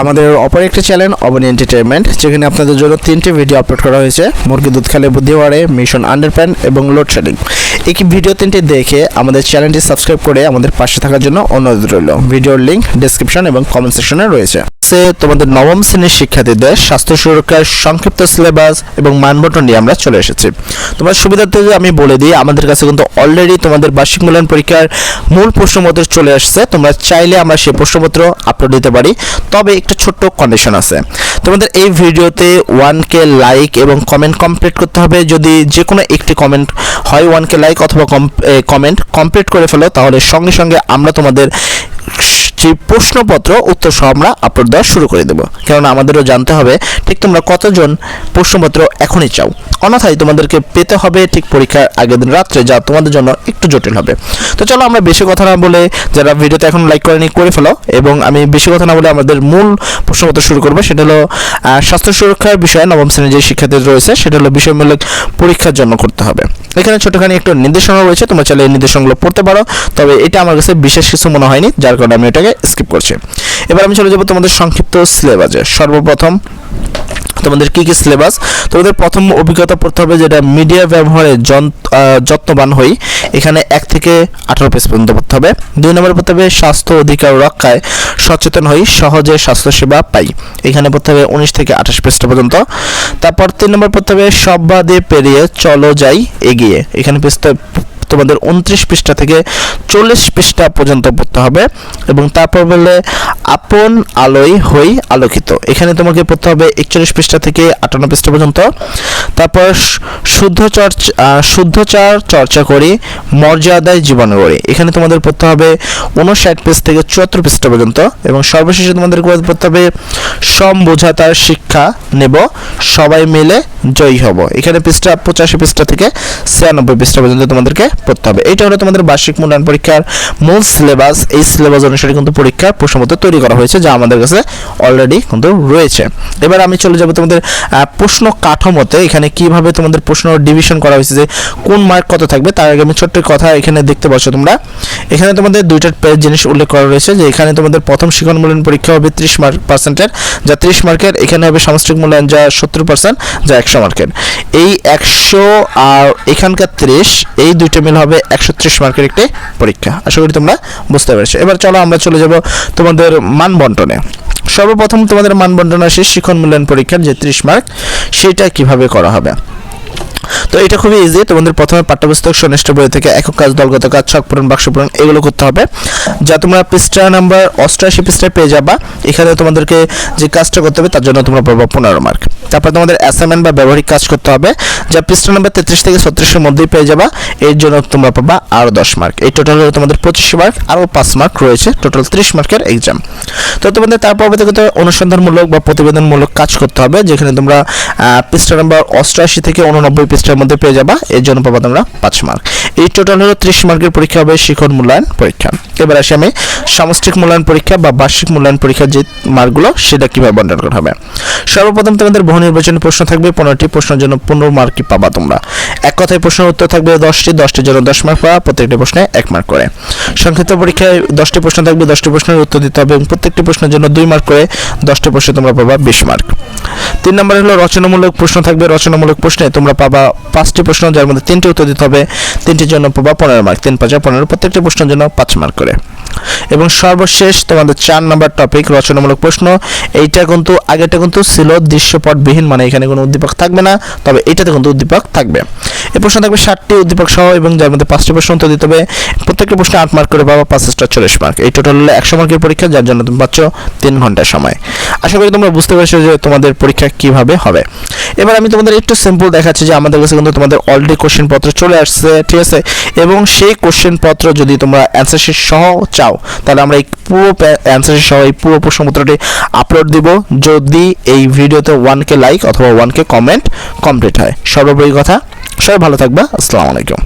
আমাদের অপর একটি চ্যানেল অবনী এন্টারটেনমেন্ট যেখানে আপনাদের জন্য তিনটি ভিডিও আপলোড করা হয়েছে। মুরগি, দুধ খেলে বুদ্ধি বাড়ে মিশন আন্ডারপ্যান্ট এবং লোডশেডিং এই ভিডিও তিনটি দেখে আমাদের চ্যানেলটি সাবস্ক্রাইব করে আমাদের পাশে থাকার জন্য অনুরোধ রইল। ভিডিওর লিঙ্ক ডিসক্রিপশন এবং কমেন্ট সেকশনে রয়েছে। সে তোমাদের নবম শ্রেণির শিক্ষার্থীদের স্বাস্থ্য সুরক্ষার সংক্ষিপ্ত সিলেবাস এবং মানবন্টন নিয়ে আমরা চলে এসেছি। তোমার সুবিধার্থে আমি বলে দিই, আমাদের কাছে কিন্তু অলরেডি তোমাদের বার্ষিক মূল্যায়ন পরীক্ষার মূল প্রশ্নপত্র চলে আসছে। তোমরা চাইলে আমরা সেই প্রশ্নপত্র আপলোড দিতে পারি। তবে একটা ছোট্ট কন্ডিশন আছে। তোমাদের এই ভিডিওতে ওয়ান কে লাইক এবং কমেন্ট কমপ্লিট করতে হবে। যদি যে কোনো একটি কমেন্ট হয় ওয়ান কে লাইক অথবা কমেন্ট কমপ্লিট করে ফেলো, তাহলে সঙ্গে সঙ্গে আমরা তোমাদের যে প্রশ্নপত্র উত্তর সহ আমরা আপলোড দেওয়া শুরু করে দেবো। কেননা আমাদেরও জানতে হবে, ঠিক তোমরা কতজন প্রশ্নপত্র এখনই চাও। অন্যথায় তোমাদেরকে পেতে হবে ঠিক পরীক্ষার আগের দিন রাত্রে, যা তোমাদের জন্য একটু জটিল হবে। তো চলো আমরা বেশি কথা না বলে যারা ভিডিওতে এখন লাইক করেনি, করে ফেলো। এবং আমি বেশি কথা না বলে আমাদের মূল প্রশ্নপত্র শুরু করব, সেটা হলো স্বাস্থ্য সুরক্ষার বিষয়ে নবম শ্রেণির যে শিক্ষার্থী রয়েছে, সেটা হলো বিষয়মূলক পরীক্ষার জন্য করতে হবে। এখানে ছোটখানি একটু নির্দেশনা রয়েছে, তোমরা চাইলে এই নির্দেশনাগুলো পড়তে পারো। তবে এটা আমার কাছে বিশেষ কিছু মনে হয়নি, যার কারণে আমি এটাকে স্কিপ করছি। এবার আমি চলে যাব তোমাদের সংক্ষিপ্ত সিলেবাসে সর্বপ্রথম তোমাদের কি কি সিলেবাস তোমাদের প্রথম অভিজ্ঞতা পড়তে হবে যেটা মিডিয়া ব্যবহারে যত্নবান হই। এখানে এক থেকে আঠারো পেজ পর্যন্ত পড়তে হবে। দুই নম্বরে পড়তে হবে স্বাস্থ্য অধিকার রক্ষায় সচেতন হই, সহজে স্বাস্থ্যসেবা পাই। এখানে পড়তে হবে উনিশ থেকে আঠাশ পৃষ্ঠা পর্যন্ত। তারপর তিন নম্বর পড়তে হবে সব বাদে পেরিয়ে চলো যাই এগিয়ে। এখানে পৃষ্ঠা তোমাদের উনত্রিশ পৃষ্ঠা থেকে চল্লিশ পৃষ্ঠা পর্যন্ত পড়তে হবে এবং তারপর বলে আপন আলোয় হই আলোকিত। এখানে তোমাকে পড়তে হবে একচল্লিশ পৃষ্ঠা থেকে আটান্ন পৃষ্ঠা পর্যন্ত। তারপর শুদ্ধ চর্চা শুদ্ধচার চর্চা করি, মর্যাদায় জীবন গড়ি এখানে তোমাদের পড়তে হবে উনষাট পেজ থেকে চুয়াত্তর পৃষ্ঠা পর্যন্ত এবং সর্বশেষে তোমাদের পড়তে হবে সমবোঝাতার শিক্ষা নেব, সবাই মিলে জয়ী হব। এখানে পৃষ্ঠা পঁচাশি পৃষ্ঠা থেকে ছিয়ানব্বই পৃষ্ঠা পর্যন্ত তোমাদেরকে পড়তে হবে। এটা হলো তোমাদের বার্ষিক মূল্যায়ন পরীক্ষার মূল সিলেবাস এই সিলেবাস অনুসারে কিন্তু পরীক্ষার প্রশ্নপত্র তৈরি করা হয়েছে, যা আমাদের কাছে অলরেডি কিন্তু রয়েছে। এবার আমি চলে যাব তোমাদের প্রশ্ন কাঠামোতে। এখানে কীভাবে তোমাদের প্রশ্ন ডিভিশন করা হয়েছে, যে কোন মার্ক কত থাকবে, তার আগে আমি ছোট্ট কথা এখানে দেখতে পাচ্ছ তোমরা। এখানে তোমাদের দুইটা জিনিস উল্লেখ করা রয়েছে, যে এখানে তোমাদের প্রথম শিক্ষণ মূল্যায়ন পরীক্ষা হবে ত্রিশ মার্ক পার্সেন্টের যা ত্রিশ মার্কের এখানে হবে সামষ্টিক মূল্যায়ন, যা সত্তর পার্সেন্ট যা একশো মার্কের এই একশো আর এখানকার ত্রিশ, এই দুইটা মিল হবে একশো ত্রিশ মার্কের একটি পরীক্ষা। আশা করি তোমরা বুঝতে পেরেছ। এবার চলো আমরা চলে যাব তোমাদের মান বন্টনে সর্বপ্রথম তোমাদের মান বন্টন আসে শিক্ষণ মূল্যায়ন পরীক্ষার যে ত্রিশ মার্ক, সেটা কীভাবে করা হবে? তো এটা খুবই ইজি তোমাদের প্রথমে পাঠ্যপুস্তক সনিষ্ঠ বই থেকে একক কাজ, দলগত কাজ, ছক পূরণ, বাক্স পূরণ, এগুলো করতে হবে। যা তোমরা পৃষ্ঠা নাম্বার অষ্টআশি পৃষ্ঠায় পেয়ে যাবা। এখানে তোমাদেরকে যে কাজটা করতে হবে, তার জন্য তোমরা পাবো পনেরো মার্ক তারপর তোমাদের অ্যাসাইনমেন্ট বা ব্যবহারিক কাজ করতে হবে। যা পৃষ্ঠা নাম্বার তেত্রিশ থেকে ছত্রিশের মধ্যেই পেয়ে যাবা। এর জন্য তোমরা পাবা আরও দশ মার্ক এই টোটাল হলো তোমাদের পঁচিশ মার্ক আরও পাঁচ মার্ক রয়েছে। টোটাল ত্রিশ মার্কের এক্সাম তো তোমাদের তারপর থেকে অনুসন্ধানমূলক বা প্রতিবেদনমূলক কাজ করতে হবে, যেখানে তোমরা পৃষ্ঠা নাম্বার অষ্টআশি থেকে উননব্বই পৃষ্ঠার মধ্যে পেয়ে যাবা, এর জন্য পাবা তোমরা পাঁচ মার্ক এই টোটাল হলো ত্রিশ মার্কের পরীক্ষা হবে শিখন মূল্যায়ন পরীক্ষা। এবার আসি আমি সামষ্টিক মূল্যায়ন পরীক্ষা বা বার্ষিক মূল্যায়ন পরীক্ষার যে মার্কগুলো সেটা কীভাবে বন্টন করা হবে? সর্বপ্রথম তোমাদের বহু নির্বাচনী প্রশ্ন থাকবে, পনেরোটি প্রশ্নের জন্য পনেরো মার্কই পাবা তোমরা। এক কথায় প্রশ্নের উত্তর থাকবে দশটি, দশটির জন্য দশ মার্ক পাবা, প্রত্যেকটি প্রশ্নে এক মার্ক করে। সংক্ষিপ্ত পরীক্ষায় দশটি প্রশ্ন থাকবে, দশটি প্রশ্নের উত্তর দিতে হবে এবং প্রত্যেকটি প্রশ্নের জন্য দুই মার্ক করে দশটি প্রশ্নে তোমরা পাবা বিশ মার্ক তিন নম্বর হলো রচনামূলক প্রশ্ন থাকবে, রচনামূলক প্রশ্নে তোমরা পাবা পাঁচটি প্রশ্ন, যার মধ্যে তিনটি উত্তর দিতে হবে। তিনটির জন্য পাবা পনেরো মার্ক তিন পাঁচ পনেরো, প্রত্যেকটি প্রশ্নের জন্য পাঁচ মার্ক করে। এবং সর্বশেষ তোমাদের চার নম্বর টপিক রচনামূলক প্রশ্ন। এইটা কিন্তু আগেটা কিন্তু ছিল দৃশ্যপটবিহীন মানে এখানে কোনো উদ্দীপক থাকবে না, তবে এটাতে কিন্তু উদ্দীপক থাকবে। এই প্রশ্ন থাকবে ষাটটি উদ্দীপক সহ এবং যার মধ্যে পাঁচটি প্রশ্ন উত্তর দিতে হবে। প্রত্যেকটি প্রশ্নে আট মার্ক করে পাবা পাঁচটা চল্লিশ মার্ক এই টোটাল হলো একশো মার্কের পরীক্ষা, যার জন্য তুমি পাচ্ছ তিন ঘণ্টার সময়। আশা করি তোমরা বুঝতে পেরেছ যে তোমাদের পরীক্ষা কীভাবে হবে। এবার আমি তোমাদের একটু সিম্পল দেখাচ্ছি যে আমাদের কাছে কিন্তু তোমাদের অলরেডি কোশ্চেন পত্র চলে আসছে, ঠিক আছে? এবং সেই কোশ্চেন পত্র যদি তোমরা অ্যান্সার শিট সহ চাও তাহলে আমরা এই পুরো অ্যান্সারের সহ এই পুরো প্রশ্নপত্রটি আপলোড দিব। যদি এই ভিডিওতে ওয়ান কে লাইক অথবা ওয়ান কে কমেন্ট কমপ্লিট হয়। সর্বোপরি কথা, সবাই ভালো থাকবা। আসসালামু আলাইকুম।